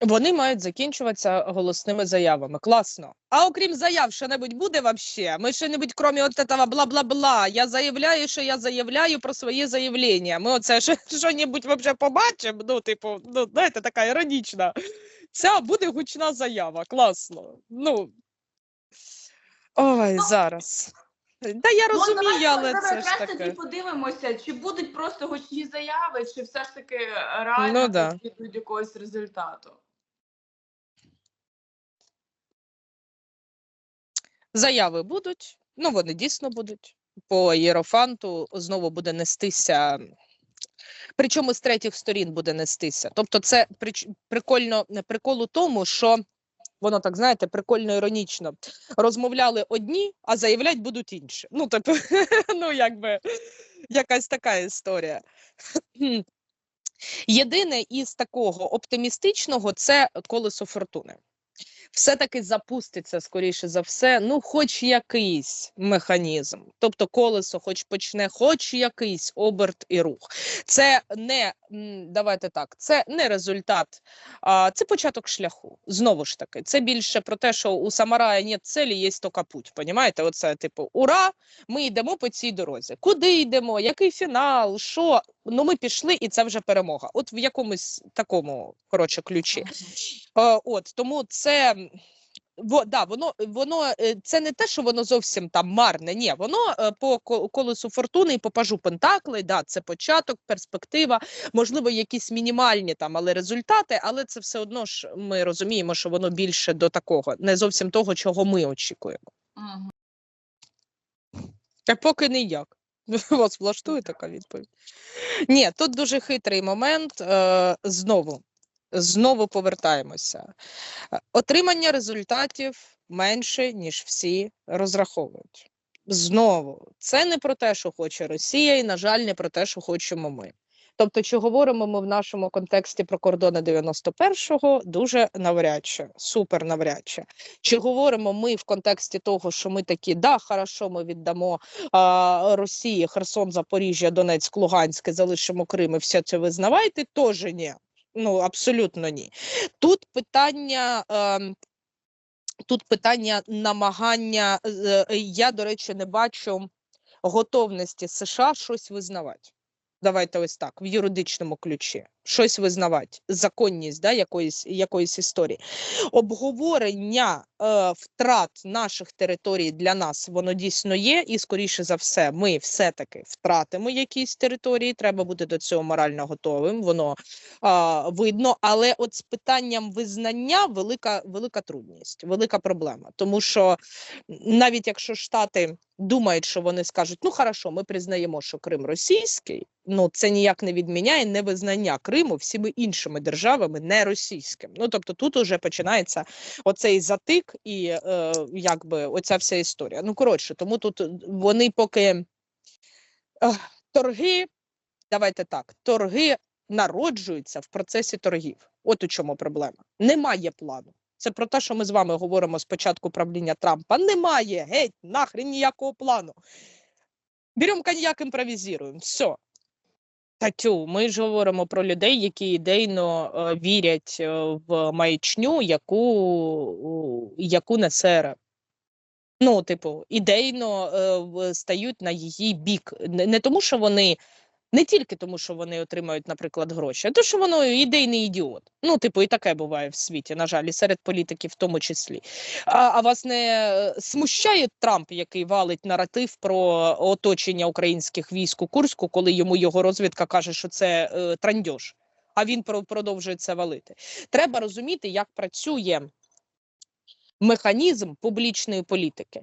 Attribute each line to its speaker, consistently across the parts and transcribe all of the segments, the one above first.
Speaker 1: Вони мають закінчуватися голосними заявами. Класно. А окрім заяв, що-небудь буде вообще? Ми що-небудь, крім от этого бла-бла-бла. Я заявляю, що я заявляю про свої заявлення. Ми оце що- що-небудь вообще побачимо. Ну, типу, ну, знаєте, така іронічна. Ця буде гучна заява. Класно. Ну. Ой, зараз. Та я
Speaker 2: Ну,
Speaker 1: розумію,
Speaker 2: давайте,
Speaker 1: але
Speaker 2: давай
Speaker 1: це ж таке.
Speaker 2: подивимося, чи будуть просто гучні заяви, чи все ж таки реально
Speaker 1: Ну, да.
Speaker 2: дійдуть якогось результату.
Speaker 1: Заяви будуть, ну вони дійсно будуть. По Єрофанту знову буде нестися. Причому з третіх сторін буде нестися. Тобто, це прикольно прикол у тому, що воно так знаєте, прикольно іронічно. Розмовляли одні, а заявлять будуть інші. Ну, тобто, ну якби якась така історія. Єдине із такого оптимістичного це колесо фортуни. Все-таки запуститься, скоріше за все, ну, хоч якийсь механізм. Тобто колесо, хоч почне, хоч якийсь оберт і рух. Це не давайте так, це не результат, а це початок шляху. Знову ж таки, це більше про те, що у самарая нет цілі, є тільки путь. Понімаєте? Оце типу, ура! Ми йдемо по цій дорозі. Куди йдемо? Який фінал? Що? Ну, ми пішли, і це вже перемога. От в якомусь такому коротше ключі. Е, От тому це. М, Во, да, воно воно е, це не те, що воно зовсім там марне. Ні, воно е, по колесу фортуни і по пажу Пентакли, да, це початок, перспектива, можливо, якісь мінімальні там, але результати, але це все одно ж ми розуміємо, що воно більше до такого, не зовсім того, чого ми очікуємо.
Speaker 2: Мгм.
Speaker 1: Та поки ніяк. Вас влаштує така відповідь? Ні, тут дуже хитрий момент. Е, знову, знову повертаємося. Отримання результатів менше, ніж всі розраховують. Знову, це не про те, що хоче Росія, і, на жаль, не про те, що хочемо ми. Тобто, чи говоримо ми в нашому контексті про кордони 91-го, дуже навряд супер навряд чи. Чи говоримо ми в контексті того, що ми такі, да, хорошо, ми віддамо а, Росії Херсон, Запоріжжя, Донецьк, Луганськ, залишимо Крим і все це визнавайте, теж ні. Ну, абсолютно ні. Тут питання. Е, Тут питання намагання. е, е, Я, до речі, не бачу готовності США щось визнавати. Давайте ось так, в юридичному ключі, щось визнавати, законність да, якоїсь, якоїсь історії. Обговорення е, втрат наших територій для нас воно дійсно є, і скоріше за все, ми все-таки втратимо якісь території. Треба бути до цього морально готовим. Воно а, видно. Але от з питанням визнання велика, велика трудність, велика проблема. Тому що навіть якщо Штати думають, що вони скажуть, ну хорошо, ми признаємо, що Крим російський, ну це ніяк не відміняє невизнання Криму всіми іншими державами, не російським. Ну тобто тут уже починається оцей затик і е, якби оця вся історія. Ну коротше, тому тут вони поки е, торги, давайте так, торги народжуються в процесі торгів. От у чому проблема. Немає плану. Це про те, що ми з вами говоримо з початку правління Трампа. Немає геть нахрен ніякого плану. Беремо коньяк, імпровізуємо. Все. Та тю, ми ж говоримо про людей, які ідейно е, вірять е, в маячню, яку, яку несе РФ. Ну, типу, ідейно е, стають на її бік. Не тому, що вони не тільки тому, що вони отримають, наприклад, гроші, а то, що воно ідейний ідіот. Ну, типу, і таке буває в світі, на жаль, і серед політиків в тому числі. А, а вас не е, смущає Трамп, який валить наратив про оточення українських військ у Курську, коли йому його розвідка каже, що це е, трандьош, а він про- продовжує це валити. Треба розуміти, як працює механізм публічної політики.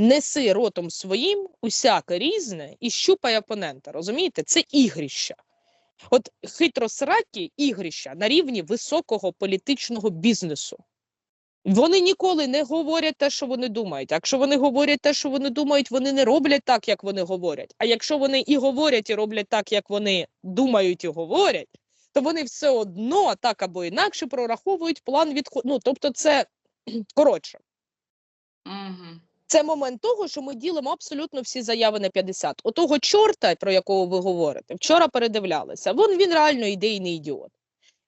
Speaker 1: Неси ротом своїм усяке різне і щупай опонента. Розумієте? Це ігрища. От хитросракі ігрища на рівні високого політичного бізнесу. Вони ніколи не говорять те, що вони думають. Якщо вони говорять те, що вони думають, вони не роблять так, як вони говорять. А якщо вони і говорять, і роблять так, як вони думають і говорять, то вони все одно так або інакше прораховують план відходу. Ну, тобто, це коротше.
Speaker 2: Мгм.
Speaker 1: Це момент того, що ми ділимо абсолютно всі заяви на 50. Отого чорта, про якого ви говорите, вчора передивлялися. Вон він реально ідейний ідіот.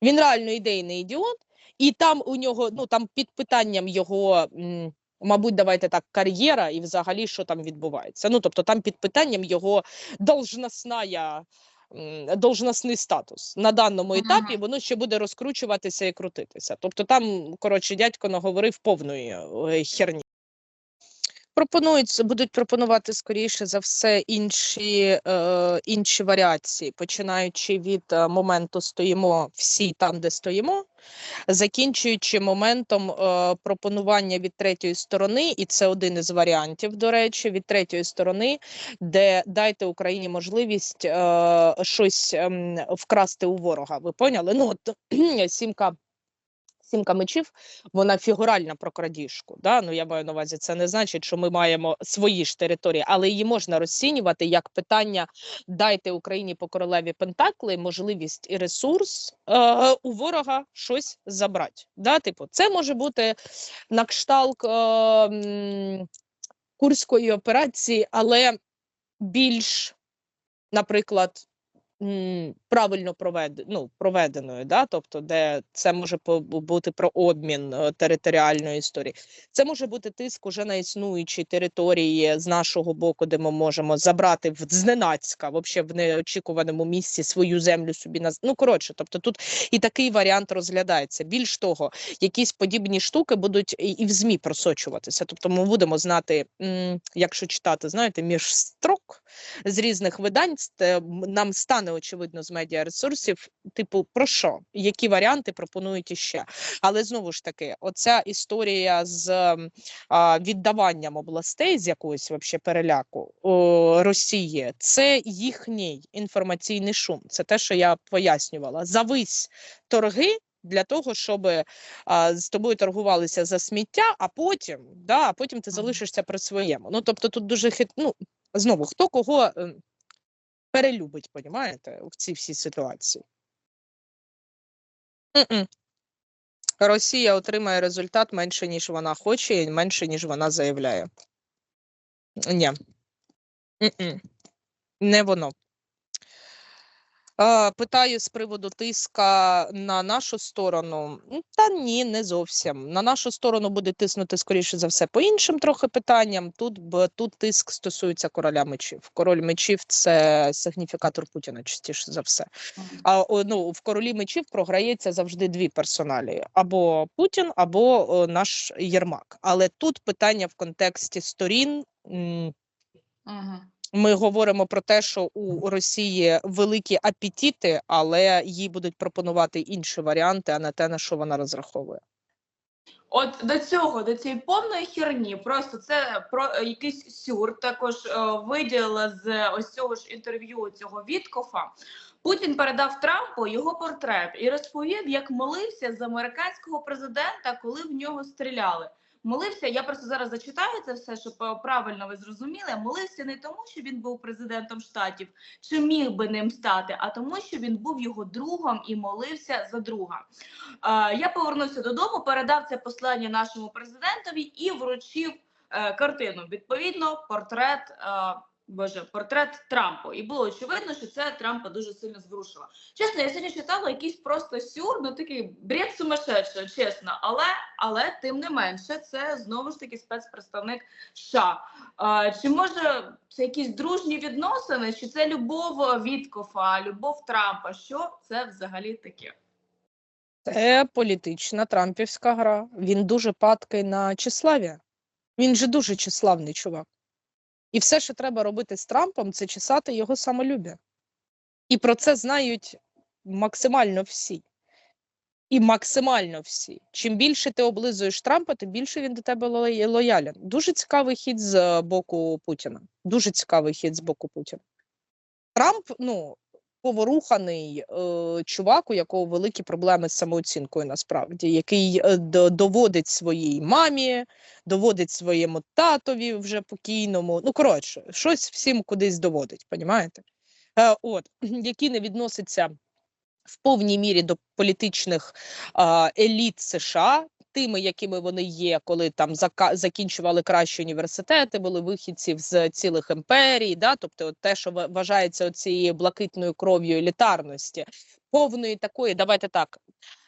Speaker 1: Він реально ідейний ідіот, і там у нього, ну там під питанням його, м, мабуть, давайте так, кар'єра і взагалі що там відбувається. Ну тобто там під питанням його должностная, должностний статус. На даному етапі воно ще буде розкручуватися і крутитися. Тобто там, коротше, дядько наговорив повної е, херні. Пропонують, будуть пропонувати скоріше за все інші, е, інші варіації, починаючи від е, моменту стоїмо всі там, де стоїмо, закінчуючи моментом е, пропонування від третьої сторони, і це один із варіантів, до речі, від третьої сторони, де дайте Україні можливість е, щось ем, вкрасти у ворога. Ви поняли? Ну, от сімка. Сімка мечів, вона фігуральна про крадіжку. Да? Ну, я маю на увазі, це не значить, що ми маємо свої ж території, але її можна розцінювати як питання: дайте Україні по королеві Пентакли можливість і ресурс е, у ворога щось забрати. Да? Типу, це може бути на кшталт е, курської операції, але більш, наприклад, правильно провед... ну, проведеною, да? тобто, де це може бути про обмін е, територіальної історії. Це може бути тиск уже на існуючі території з нашого боку, де ми можемо забрати в зненацька, вообще в неочікуваному місці свою землю собі на ну коротше. Тобто тут і такий варіант розглядається. Більш того, якісь подібні штуки будуть і, в змі просочуватися. Тобто, ми будемо знати, якщо читати, знаєте, між строк з різних видань, нам стане очевидно з медіаресурсів, типу, про що, які варіанти пропонують іще. Але знову ж таки, оця історія з а, віддаванням областей з якогось вообще переляку о, Росії, це їхній інформаційний шум. Це те, що я пояснювала. Завись торги. Для того, щоб а, з тобою торгувалися за сміття, а потім, да, а потім ти залишишся при своєму. Ну тобто, тут дуже хит... ну, знову хто кого ем, перелюбить, понімаєте, в цій всій ситуації. Mm -mm. Росія отримає результат менше, ніж вона хоче, і менше, ніж вона заявляє. Ні. Mm -mm. Не воно. Е, Питаю з приводу тиска на нашу сторону. Та ні, не зовсім. На нашу сторону буде тиснути, скоріше за все, по іншим трохи питанням. Тут, тут тиск стосується короля мечів. Король мечів це сигніфікатор Путіна, частіше за все. А ну, в королі мечів програється завжди дві персоналі: або Путін, або о, наш Єрмак. Але тут питання в контексті сторін.
Speaker 2: Мгм.
Speaker 1: Ми говоримо про те, що у Росії великі апетити, але їй будуть пропонувати інші варіанти, а не те, на що вона розраховує.
Speaker 2: От до цього, до цієї повної херні, просто це про е, якийсь сюр. Також е, виділила з ось цього ж інтерв'ю цього Віткофа. Путін передав Трампу його портрет і розповів, як молився за американського президента, коли в нього стріляли. Молився, я просто зараз зачитаю це все, щоб е, правильно ви зрозуміли. Молився не тому, що він був президентом штатів, чи міг би ним стати, а тому, що він був його другом і молився за друга. Е, Я повернувся додому, передав це послання нашому президентові і вручив е, картину. Відповідно, портрет. Боже, портрет Трампа, і було очевидно, що це Трампа дуже сильно зворушило. Чесно, я сьогодні читала якийсь просто сюр, ну такий бред сумасшедший, чесно. Але але тим не менше, це знову ж таки спецпредставник США. Е, чи може це якісь дружні відносини, чи це любов Віткофа, любов Трампа? Що це взагалі таке?
Speaker 1: Це політична трампівська гра. Він дуже падкий на числаві. Він же дуже числавний чувак. І все, що треба робити з Трампом, це чесати його самолюбя. І про це знають максимально всі. І максимально всі. Чим більше ти облизуєш Трампа, тим більше він до тебе лоя- лоялен. Дуже цікавий хід з боку Путіна. Дуже цікавий хід з боку Путіна. Трамп, ну, поворуханий е, чувак, у якого великі проблеми з самооцінкою, насправді, який е, доводить своїй мамі, доводить своєму татові вже покійному. Ну, коротше, щось всім кудись доводить, понімаєте? Е, от, який не відноситься в повній мірі до політичних а, еліт США, тими, якими вони є, коли там закінчували кращі університети, були вихідців з цілих імперій, да, тобто те, що вважається цією блакитною кров'ю елітарності, повної такої, давайте так.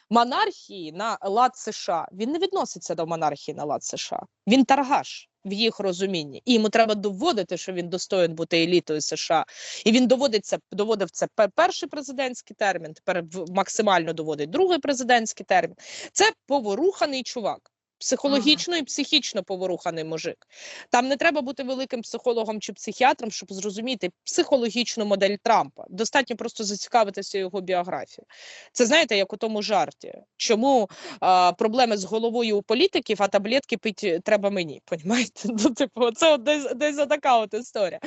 Speaker 1: Монархії на лад США він не відноситься до монархії на лад США. Він таргаш в їх розумінні, і йому треба доводити, що він достоїн бути елітою США. І він доводиться доводив це перший президентський термін. Тепер максимально доводить другий президентський термін. Це поворуханий чувак. Психологічно і психічно поворуханий мужик. Там не треба бути великим психологом чи психіатром, щоб зрозуміти психологічну модель Трампа. Достатньо просто зацікавитися його біографією. Це знаєте, як у тому жарті. Чому а, проблеми з головою у політиків, а таблетки пити треба мені. Понімаєте? Ну, типу, це десь, десь така от історія.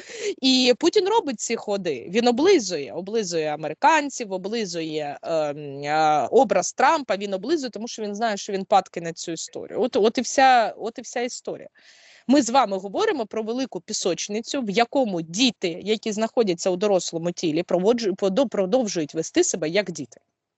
Speaker 1: І Путін робить ці ходи. Він облизує, облизує американців, облизує ем, е, образ Трампа. Він облизує, тому що він знає, що він падки на цю історію. От, от і вся, от і вся історія. Ми з вами говоримо про велику пісочницю, в якому діти, які знаходяться у дорослому тілі, продовжують вести себе як діти.